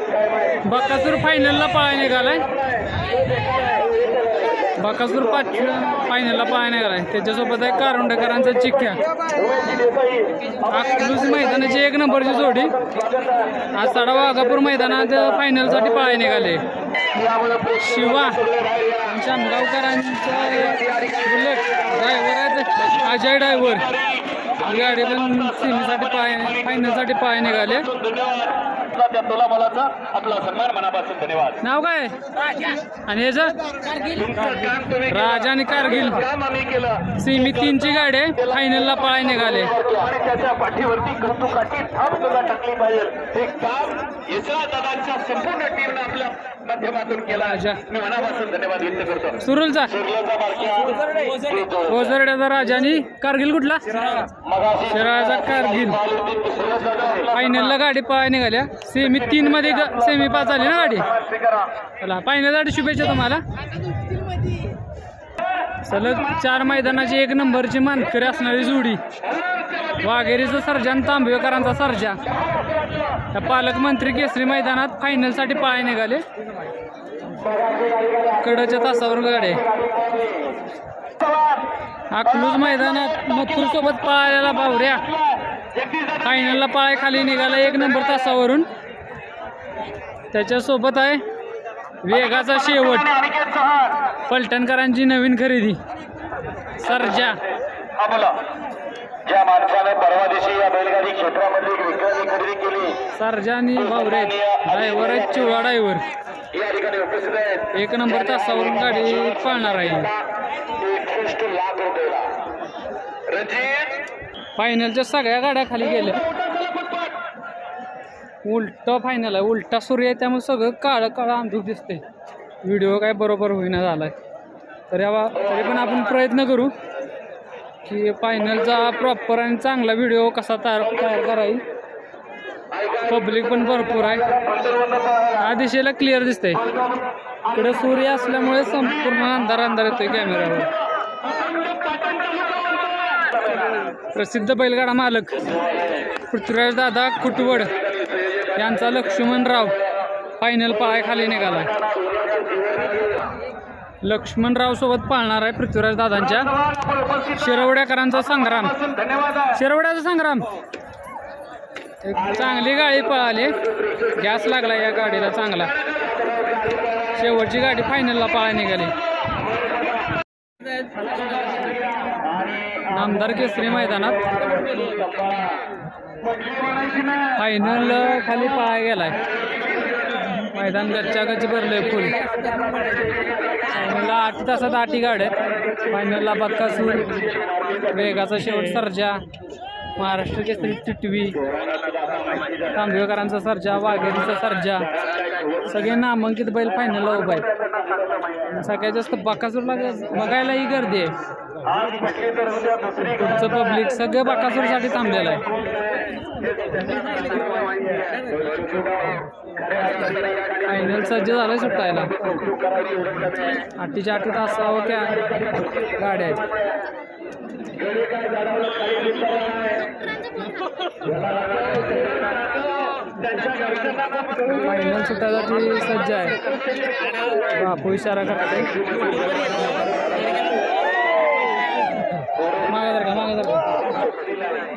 बकासूर फायनलला पळाय निघालाय. बकासूर पाच फायनलला पळाय निघालाय. त्याच्यासोबत आहे कारुंडेकरांचा चिक्क्या अकलूज मैदानाची एक नंबरची जोडी. आज साडा वाघापूर मैदानात फायनलसाठी पळाय निघाले. शिवा शामगावकरांचा बुलेट ड्रायव्हर आहेत अजय ड्रायव्हर गाडी पण सिमीसाठी पाय फायनलसाठी पाय निघाले. त्या तोलामोलाचा आपला सन्मान मनापासून धन्यवाद. नाव काय? आणि तुम्ही राजा आणि कारगिल. काम आम्ही केलं सेमी तीनची गाडी आहे. फायनलला पळाय निघाले. आणि त्याच्या पाठीवरती कौतुकाची थाप सुद्धा टाकली पाहिजे. हे काम यशराज दादांच्या संपूर्ण टीमनं आपल्या माध्यमातून केला. मी मनापासून धन्यवाद व्यक्त करतो. सुरुलचा. ओझरड्याचा राजा आणि कारगिल कुठला? शिराळाचा कारगिल. फायनलला गाडी पाय निघाल्या. सेमी तीन मध्ये सेमी पाच झाली ना गाडी. चला फायनल गाडी शुभेच्छा तुम्हाला. सलग चार मैदानाची एक नंबरची मानकरी असणारी जोडी. वाघेरीचा सर्जा आणि तांबवेकरांचा सर्जा. त्या पालकमंत्री केसरी मैदानात फायनलसाठी पाय निघाले. कडच्या तासावर गाडी. अकलूज मैदानात मथुर सोबत पळालेला बावऱ्या. फायनलला पाय खाली निघाला एक नंबर तासावरून. त्याच्यासोबत आहे वेगाचा शेवट. पलटणकरांची नवीन खरेदी. सर्जा. ज्या माणसानं परवा दिवशी या बैलगाडी क्षेत्रामध्ये एक विक्रमी खरेदी केली. सर्जा आणि बावरे ड्रायव्हर आहेत चिवळा ड्रायव्हर. या ठिकाणी उपस्थित आहेत. एक नंबर तासावरून गाडी पाळणार आहे. एकसष्ट लाख रुपयाला. फायनलच्या सगळ्या गाड्या खाली गेल्या. उलट फायनल आहे. उलटा सूर्य आहे त्यामुळे सगळं काळं काळं अंधूक दिसते व्हिडिओ काय बरोबर होईना झालाय. तर या तरी पण आपण प्रयत्न करू की फायनलचा प्रॉपर आणि चांगला व्हिडिओ कसा तयार तयार करायला पब्लिक पण भरपूर आहे. या दिशेला क्लिअर दिसतंय. इकडे सूर्य असल्यामुळे संपूर्ण अंधार अंधार येतोय कॅमेऱ्यावर प्रसिद्ध बैलगाडा मालक पृथ्वीराज दादा कुटवड यांचा लक्ष्मणराव फायनल पाय खाली निघाला लक्ष्मणराव सोबत पाळणार आहे पृथ्वीराज दादांच्या. शिरवड्याकरांचा संग्राम. शिरवड्याचा संग्राम. एक चांगली गाडी पळाली. गॅस लागला या गाडीला चांगला. शेवटची गाडी फायनलला पळाय निघाली. नामदार केसरी मैदानात. फायनल खाली पळाय गेलाय. मैदान गच्च्या गच्च भरलंय फुल. फायनलला आठ तासात आठी गाड्या आहेत. फायनलला बक्कासूर वेगाचा शेवट सर्जा महाराष्ट्र केसरी चिटवी तांबेकरांचा सर्जा वाघेरीचा सर्जा. सगळे नामांकित बैल फायनलला उभा आहे सगळ्यात जास्त बकासूरला बघायलाही गर्दी आहे. पुढचं पब्लिक सगळं बकासूरसाठी थांबलेलं आहे. फायनल सज्ज झालंय सुटायला आठीच्या आठी तासावं त्या गाड्या आहेत. फायनल सुटायसाठी सज्ज आहे. बापू इशारा करते मागे जर का मागे जर का?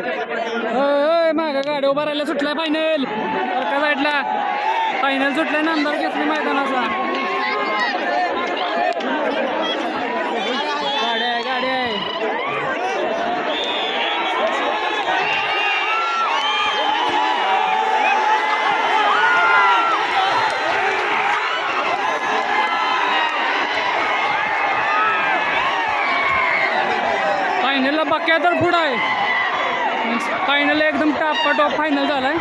होय मागं गाडी उभा राहिला सुटला फायनल साईडला. फायनल सुटलाय नामदार घेतली मैदानाचा गाडी आहे गाडी आहे फायनलला बक्या तर पुढं आहे final cut off final final झालाय.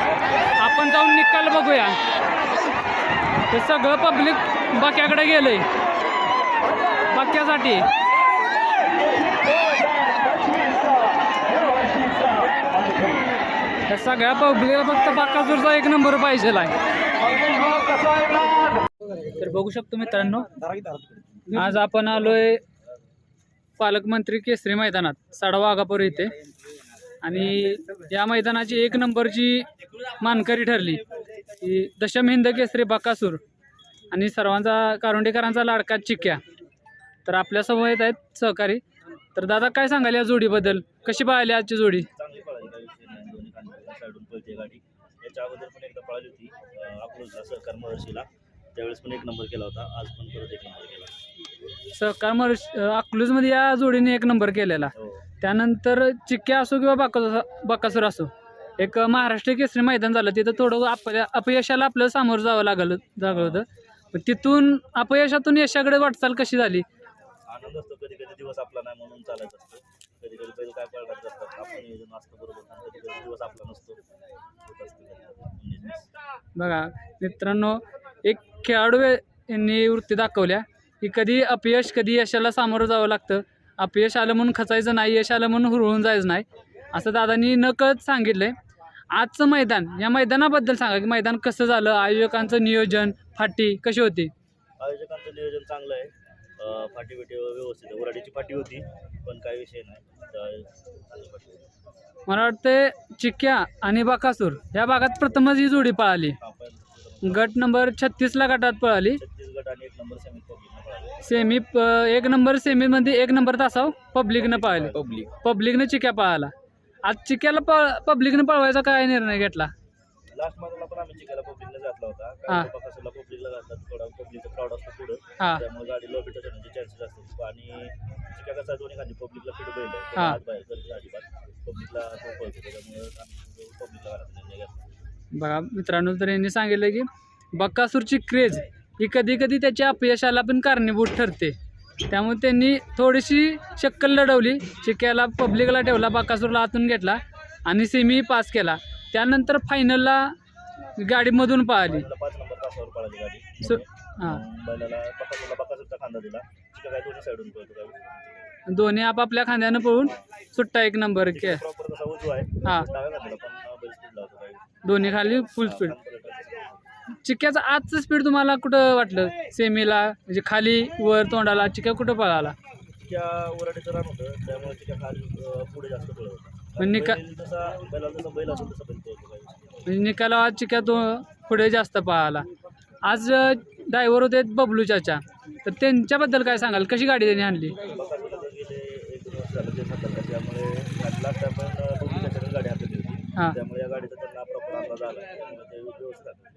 आपण जाऊन निकाल बघूया. ते सगळं पब्लिक बाक्याकडे गेलंय. बाक्यासाठी. या सगळ्या पब्लिकला फक्त बाकासूरचा एक नंबर पाहिजे तर बघू शकतो मित्रांनो आज आपण आलोय पालकमंत्री केसरी मैदानात साडा वाघापूर इथे. आणि या मैदानाची एक नंबरची मानकरी ठरली ही दशम हिंद केसरी बकासूर आणि सर्वांचा कारुंडेकरांचा लाडका चिक्या. तर आपल्यासमोर आहेत सहकारी. तर दादा काय सांगाल या जोडीबद्दल? कशी पाहिली आजची जोडी? याच्या अगोदर पण एकदा पळाली होती. अकलूजला सहकार महर्षीला त्यावेळेस पण एक नंबर केला होता. आज पण परत एक नंबर केला. सहकार मर अकलूजमध्ये या जोडीने एक नंबर केलेला. हो. त्यानंतर चिक्क्या असो किंवा बाका बाकासूर असो एक महाराष्ट्र केसरी मैदान झालं. तिथं थोडं आपल्या अपयशाला आपल्याला सामोरं जावं लागलं जागलं होतं. पण तिथून अपयशातून यशाकडे वाटचाल कशी झाली? आनंद असतो. कधी कधी दिवस आपला नाही म्हणून चालायचं असतं. कधी कधी बैल काय पळणार असतात. आपण नियोजन असतं बरोबर. कधी कधी दिवस आपला नसतो. बघा मित्रांनो एक खेळाडू यांनी वृत्ती दाखवल्या. की कधी अपयश कधी यशाला सामोरं जावं लागतं. अपयश आलं म्हणून खचायचं नाही यश आलं म्हणून हुरळून जायचं नाही. असं दादांनी नकळत सांगितलंय. आजचं मैदान या मैदानाबद्दल सांगा की मैदान कसं झालं? आयोजकांचं नियोजन फाटी कशी होती? आयोजकांचं नियोजन चांगलं आहे. फाटी बिटी व्यवस्थित आहे. उराडीची फाटी होती पण काही विषय नाही. तर चांगली फाटी होती मला वाटतं चिक्क्या आणि बाकासूर या भागात प्रथमच ही जोडी पळाली. आपण गट नंबर छत्तीसला गटात पळाली. छत्तीसगड आणि एक नंबर पळाले. सेमी प- एक नंबर सेमीमध्ये एक नंबर तासाव पब्लिकनं पळाली पब्लिक. पब्लिकनं चिक्या पळाला आज चिक्याला पळ पब्लिकनं पळवायचा काय निर्णय घेतला? लास्ट मधला पण आम्ही चिकायला पब्लिकला घातला होता. हा. कारण बकासूरला पब्लिकला घातला थोडा पब्लिकचा क्राऊड असतो पुढं. हा. त्यामुळे गाडी लो बिट होण्याचे चान्सेस असतात. आणि चिका कसा दोन्ही खाली पब्लिकला फिट बैल आहे. हा. त्याला हात बाहेर करते अजिबात पब्लिकला तो पळतो त्याच्यामुळे आम्ही पब्लिकला घालायचा निर्णय घेतला. बघा मित्रांनो तर यांनी सांगितलं की बक्कासूरची क्रेज ही कधी कधी त्याच्या अपयशाला पण कारणीभूत ठरते. त्यामुळे त्यांनी थोडीशी शक्कल लढवली. चिक्याला पब्लिकला ठेवला बक्कासूरला आतून घेतला आणि सेमी पास केला. त्यानंतर फायनलला गाडीमधून पळाली. गाडी. सो हां. बकासूरला दोन्ही आपापल्या खांद्यानं पळून सुट्टा एक नंबर के हा. दोन्ही खाली फुल स्पीड चिक्क्याचं आजचं स्पीड तुम्हाला कुठं वाटलं? सेमीला म्हणजे खाली वर तोंडाला चिक्या कुठं पळाला? त्या ओराडीचं रान होतं त्यामुळे चिका खाली अं, पुढे जास्त पळत होता. पण निका बैल जसा बैलाला जसा बैल असेल तसा बैल पळतो काय विषय नाही. म्हणजे निकाला आज चिक्या तो पुढे जास्त पळाला. आज ड्रायव्हर होते बबलू चाचा. तर त्यांच्याबद्दल काय सांगाल? कशी गाडी त्यांनी आणली? बकासूरला तर गेले एक दोन वर्ष झालं ते सातारला त्यामुळे गाडी होती. हां. त्यामुळे या गाडीचा त्यांना प्रॉपर अंदाज आला. त्यामुळे ते व्यवस्थित.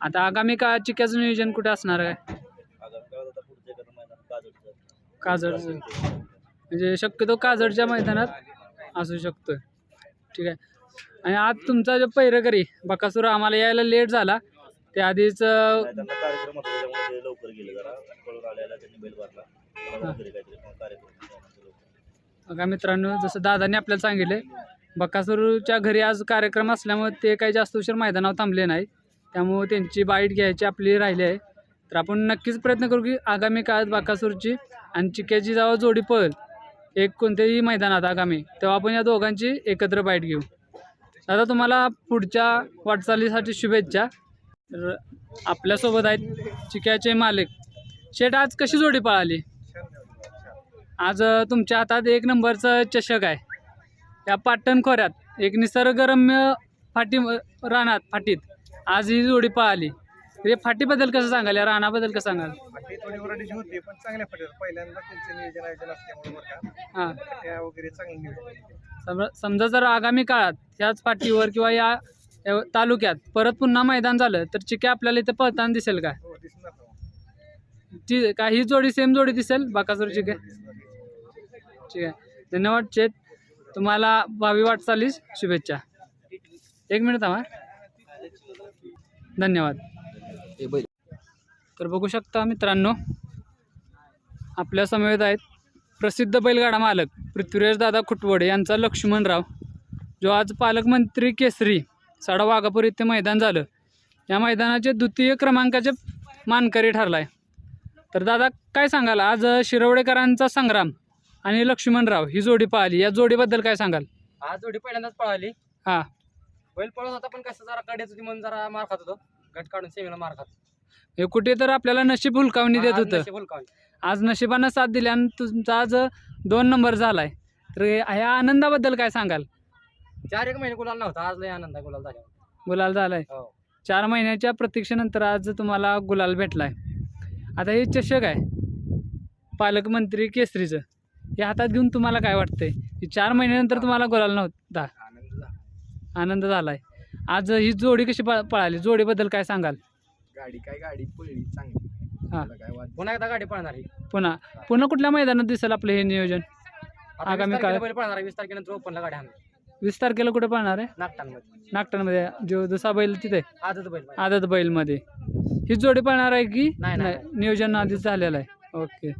आता आगामी काळाची चिक्याचं नियोजन कुठे असणार आहे? काजळचं म्हणजे शक्यतो काजडच्या मैदानात असू शकतो ठीक आहे. आणि आज तुमचा जो पैरकरी बकासूर आम्हाला यायला लेट झाला. ते आधीच अं, बघा मित्रांनो जसं दादाने आपल्याला सांगितले बकासूरच्या घरी आज कार्यक्रम असल्यामुळे ते काही जास्त उशीर मैदानावर थांबले नाही त्यामुळं त्यांची बाईट घ्यायची आपली राहिली आहे. तर आपण नक्कीच प्रयत्न करू की आगामी काळात बाकासूरची आणि चिक्याची जेव्हा जोडी पळेल. एक कोणत्याही मैदानात आगामी. तेव्हा आपण या दोघांची एकत्र बाईट घेऊ. दादा तुम्हाला पुढच्या वाटचालीसाठी शुभेच्छा. तर आपल्यासोबत आहेत चिक्याचे मालक. शेट आज कशी जोडी पळाली? आज तुमच्या हातात एक नंबरचं चषक आहे. या पाटण खोऱ्यात एक निसर्गरम्य फाटी रानात फाटीत. आज ही जोडी पळाली या फाटीबद्दल कसं सांगाल? या रानाबद्दल कसं सांगाल? फाटी थोडी वराडीची होती पण चांगल्या फाटीवर पहिल्यांदा त्यांचं नियोजन आयोजन असल्यामुळे बरं का. हां. फाट्या वगैरे चांगलं नियोजन आहे. सम- समजा जर आगामी काळात ह्याच फाटीवर किंवा या या तालुक्यात परत पुन्हा मैदान झालं तर चिक्या आपल्याला इथं पळताना दिसेल का? हो दिसणार ना ती का ही जोडी सेम जोडी दिसेल? बाकासूर चिक्या? ठीक आहे. धन्यवाद चेत. तुम्हाला भावी वाटचालीस शुभेच्छा. एक मिनिट थांबा. धन्यवाद. तर बघू शकता मित्रांनो आपल्या समवेत आहेत प्रसिद्ध बैलगाडा मालक पृथ्वीराज दादा खुटवडे यांचा लक्ष्मणराव जो आज पालकमंत्री केसरी साडा वाघापूर इथे मैदान झालं. या मैदानाचे द्वितीय क्रमांकाचे मानकरी ठरला आहे तर दादा काय सांगाल? आज शिरवडेकरांचा संग्राम आणि लक्ष्मणराव ही जोडी पाहिली. या जोडीबद्दल काय सांगाल? आज जोडी पहिल्यांदाच पळाली. हां. बैल पळत होता पण कसं जरा कड्याच होती म्हणून जरा मार खात होतो. गट काढून सेमीला मार खात हे कुठे तर आपल्याला नशीब हुलकावणी देत आज होतं. नशीब हुलकावणी. आज नशिबानं साथ दिली आणि तुमचा आज दोन नंबर झाला आहे तर ह्या आनंदाबद्दल काय सांगाल? चार एक महिने गुलाल नव्हता आज लय आनंद आहे गुलाल झाला गुलाल झाला आहे हो. चार महिन्याच्या प्रतीक्षेनंतर आज तुम्हाला गुलाल भेटला आहे आता हे चषक आहे. पालकमंत्री केसरीचं. हे हातात घेऊन तुम्हाला काय वाटतंय? की चार महिन्यानंतर तुम्हाला गुलाल नव्हता. आनंद झाला आनंद झाला आहे आज ही जोडी कशी पळ पळाली? जोडीबद्दल काय सांगाल? गाडी काय गाडी पळली चांगली. हां. काय वाद पुन्हा एकदा गाडी पळणार ही. पुन्हा पुन्हा कुठल्या मैदानात दिसेल आपलं हे नियोजन? आता आगामी वीस तारखेला काळात? बैल पळणार आहे वीस तारखेनंतर ओपनला गाडी आणणार. वीस तारखेला कुठे पळणार आहे? नागटांमध्ये नागटांमध्ये जो दुसरा बैल तिथे? आजच बैल पाहिजे. आदत बैलमध्ये. ही जोडी पळणार आहे की नाही, नाही. नियोजन आधीच झालेलं आहे. ओके.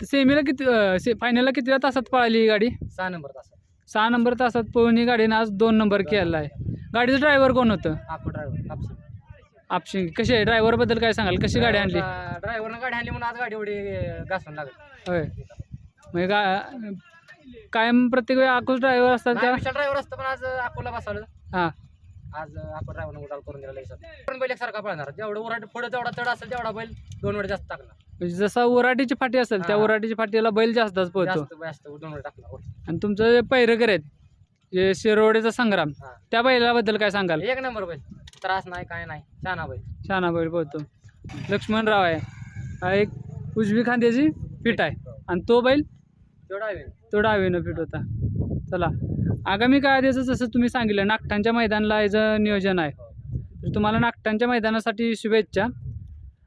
सेमीला किती फायनलला किती तासात पळाली ही गाडी? सहा नंबर तास सहा नंबर तासात पळून ही गाडीनं आज दोन नंबर केला आहे. गाडीचं ड्रायव्हर कोण होतं? आपो ड्रायव्हर आपसी आपशिंग कशी आहे? ड्रायव्हरबद्दल काय सांगाल? कशी गाडी आणली? ड्रायव्हरनं गाडी आणली म्हणून आज गाडी एवढी घासून लागली. होय. म्हणजे गा कायम प्रत्येक वेळी आकुश ड्रायव्हर असतात का? ड्रायव्हर असतं पण आज अकोला बसवलं. हां. आज आपण ड्रायव्हरनं गुलाल करून दिला पण बैल एकसारखा पळणार. जेवढं उराट पुढे जेवढा चढ असेल तेवढा बैल दोन वेळ जास्त टाकला म्हणजे जसा उराटीची फाटी असेल त्या हां. उराटीची फाटीला बैल जास्तच पळतो जास्त जास्त आणि तुमचं जे पैरकर आहेत जे शिरोडेचा संग्राम हां. त्या बैलाबद्दल काय सांगाल? एक नंबर बैल. त्रास नाही काय नाही. छान बैल. शहाणा बैल पळतो लक्ष्मणराव आहे. हा एक उजवी खांद्याची फिट आहे. आणि तो बैल तेवढा आहे तो डावीनं फिट होता. चला. आगामी काळात याचं जसं तुम्ही सांगितलं नागटांच्या मैदानाला याचं नियोजन आहे तर तुम्हाला नागटांच्या मैदानासाठी शुभेच्छा.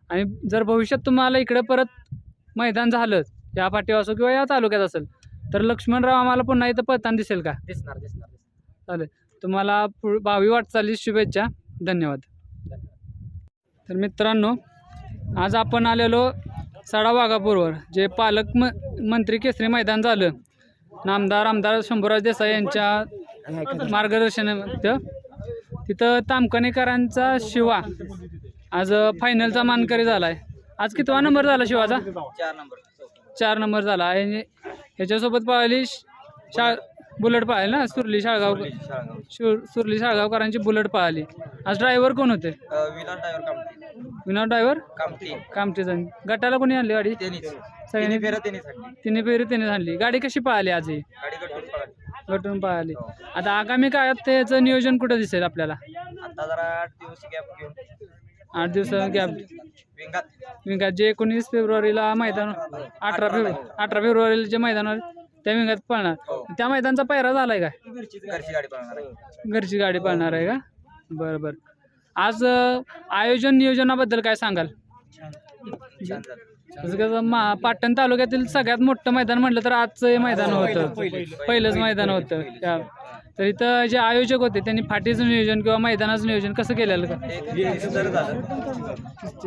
आणि जर भविष्यात तुम्हाला इकडे परत मैदान झालं या पाठीवर असो किंवा या तालुक्यात असेल तर लक्ष्मणराव आम्हाला पुन्हा इथं पळताना दिसेल का? दिसणार दिसणार चालेल. तुम्हाला पुढ भावी वाटचालीस शुभेच्छा. धन्यवाद. तर मित्रांनो आज आपण आलेलो साडा वाघापूरवर जे पालक म मंत्री केसरी मैदान झालं. नामदार आमदार शंभूराज देसाई यांच्या मार्गदर्शनात तिथं तामकणेकरांचा शिवा आज फायनलचा मानकरी झाला आहे आज कितवा नंबर झाला शिवाचा? चार नंबर. चार नंबर झाला. आणि ह्याच्यासोबत पळाली शा बुलेट पळाली ना? सुरली शाळगाव शूर सुरली शाळगावकरांची बुलेट पळाली आज ड्रायव्हर कोण होते? विनोद ड्रायव्हर विनोद जण गटाला कोणी आणली गाडी? त्यांनीच सगळ्यांनी त्यांनीच तिने फेरी त्याने आणली. गाडी कशी पळाली आज ही? गाडी कटून पळाली गटून पळाली आता आगामी काळात त्याचं नियोजन कुठं दिसेल आपल्याला? आता जरा आठ दिवस गॅप घेऊन. आठ दिवस गॅप विंगात जे एकोणीस फेब्रुवारीला मैदान अठरा फेब्रुवारी अठरा फेब्रुवारीला जे मैदान होईल, त्या विंगात पळणार. त्या मैदानचा पैरा झालाय का? घरची गाडी पळणार आहे. आहे का? बरं बरं. आज आयोजन नियोजनाबद्दल काय सांगाल? पाटण तालुक्यातील सगळ्यात मोठं मैदान म्हटलं तर आजचं हे मैदान होतं. पहिलंच मैदान होतं. त्या तर इथं जे आयोजक होते त्यांनी फाटीचं नियोजन किंवा मैदानाचं नियोजन कसं केलेलं का?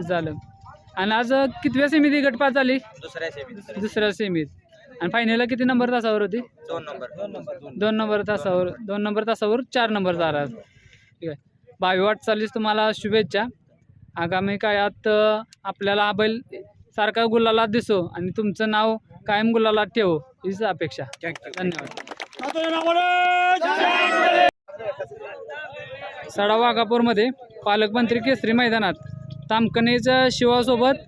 झालं. आणि आज कितव्या सेमीत गट पास झाली? दुसऱ्या सेमी दुसऱ्या सेमीत. आणि फायनलला किती नंबर तासावर होती? दोन नंबर. दोन नंबर दोन नंबर तासावर दोन नंबर तासावर चार नंबर झाला ठीक आहे. भावी वाटचालीस तुम्हाला शुभेच्छा. आगामी काळात आपल्याला हा बैल सारखा गुलाला दिसो आणि तुमचं नाव कायम गुलाला ठेवो. हीच अपेक्षा. धन्यवाद. सडा वाघापूरमध्ये पालकमंत्री केसरी मैदानात तामकणेच्या शिवासोबत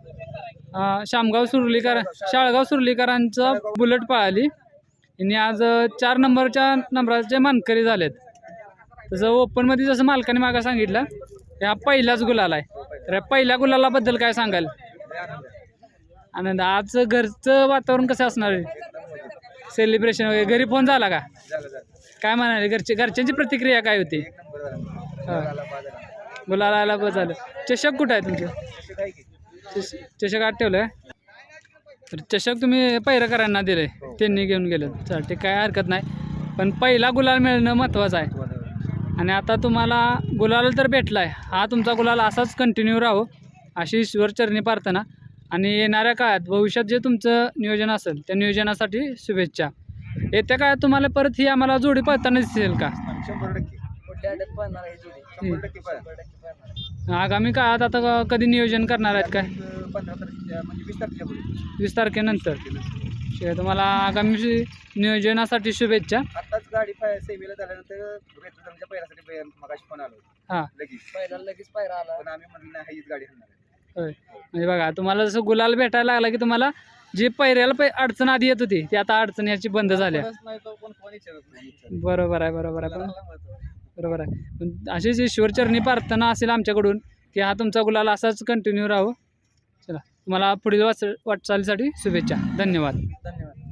शामगाव सुरलीकर शाळगाव सुर्लीकरांचा बुलेट पळाली. यांनी आज चार नंबरच्या नंबराचे मानकरी झालेत. तसं ओपनमध्ये जसं मालकाने मागा सांगितलं हा पहिलाच गुलाल आहे तर या पहिल्या गुलालाबद्दल काय सांगाल? आनंद आज घरचं वातावरण कसं असणार आहे? सेलिब्रेशन वगैरे. घरी फोन झाला का? काय म्हणाले? घरचे घरच्यांची प्रतिक्रिया काय होती? हा. गुलाला आला. बस झालं. चषक कुठं आहे तुमचं? चष- चषक आत ठेवलं आहे? तर चषक तुम्ही पैरकरांना दिले त्यांनी घेऊन गेले. चालते काय हरकत नाही. पण पहिला गुलाल मिळणं महत्त्वाचं आहे. आणि आता तुम्हाला गुलाल तर भेटला आहे हा तुमचा गुलाल असाच कंटिन्यू राहो. अशी ईश्वर चरणी प्रार्थना. आणि येणाऱ्या काळात भविष्यात जे तुमचं नियोजन असेल त्या नियोजनासाठी शुभेच्छा. येत्या काळात तुम्हाला परत ही आम्हाला जोडी पाळताना दिसेल का? शंभर टक्के. शंभर. आगामी काळात आता कधी नियोजन करणार आहेत काय? तर पंधरा तारखेच्या म्हणजे वीस तारखेच्या पुढे. वीस तारखेनंतर. ठीक आहे तुम्हाला आगामी शि- नियोजनासाठी शुभेच्छा. आताच गाडी सेमीला झाल्यानंतर मगाशी फोन आलो हां. लगेच. पहिला लगेच पायरा आला. पण आम्ही म्हणलं नाही हीच गाडी आहे. होय. म्हणजे बघा तुम्हाला जसं गुलाल भेटायला लागला की तुम्हाला जी पैऱ्याला पै अडचण आधी येत होती ती आता अडचण याची बंद झाल्या. बरोबर आहे बरोबर आहे. पण. बरोबर आहे. पण अशीच ईश्वरचरणी प्रार्थना असेल आमच्याकडून की हा तुमचा गुलाल असाच कंटिन्यू राहो. चला तुम्हाला पुढील वाच वाटचालीसाठी शुभेच्छा. धन्यवाद. धन्यवाद.